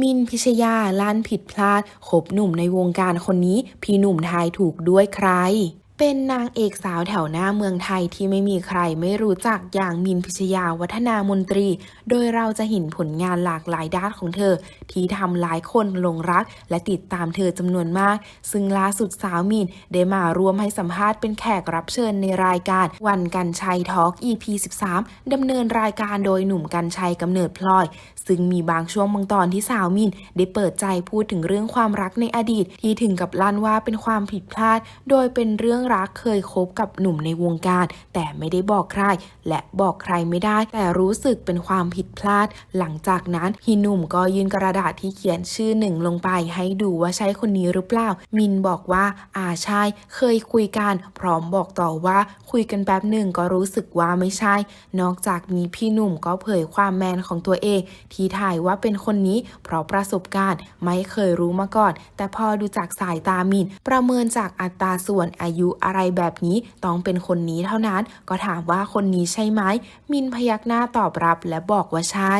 มินพิชยาลั่นผิดพลาดขบหนุ่มในวงการคนนี้ พี่หนุ่มทายถูกด้วยใคร เป็นนางเอกสาวแถวหน้าเมืองไทยที่ไม่มีใครไม่รู้จักอย่างมินพิชยาวัฒนามนตรี โดยเราจะเห็นผลงานหลากหลายด้านของเธอ ที่ทำหลายคนหลงรัก และติดตามเธอจำนวนมาก ซึ่งล่าสุดสาวมินได้มาร่วมให้สัมภาษณ์เป็นแขกรับเชิญในรายการวันกันชัยทอล์ก EP 13ดำเนินรายการโดยหนุ่มกันชัยกำเนิดพลอย ซึ่งมีบางช่วงบางตอนที่สาวมินได้เปิดใจพูดถึงเรื่องความรักในอดีต ที่ถึงกับลั่นว่าเป็นความผิดพลาด โดยเป็นเรื่องรักเคยคบกับหนุ่มในวงการ แต่ไม่ได้บอกใคร และบอกใครไม่ได้ แต่รู้สึกเป็นความผิดพลาด หลังจากนั้นฮีหนุ่มก็ยื่นกระดาษที่เขียนชื่อหนึ่งลงไป ให้ดูว่าใช่คนนี้หรือเปล่า มินบอกว่าอาใช่เคยคุยกัน พร้อมบอกต่อว่าคุยกันแป๊บหนึ่งก็รู้สึกว่าไม่ใช่ นอกจากนี้พี่หนุ่มก็เผยความแมนของตัวเอง ที่ถ่ายว่าเป็นคนนี้ เพราะประสบการณ์ ไม่เคยรู้มาก่อน แต่พอดูจากสายตามินประเมินจากอัตราส่วนอายุอะไรแบบนี้ต้องเป็นคนนี้เท่านั้น ก็ถามว่าคนนี้ใช่ไหม มินพยักหน้าตอบรับและบอกว่าใช่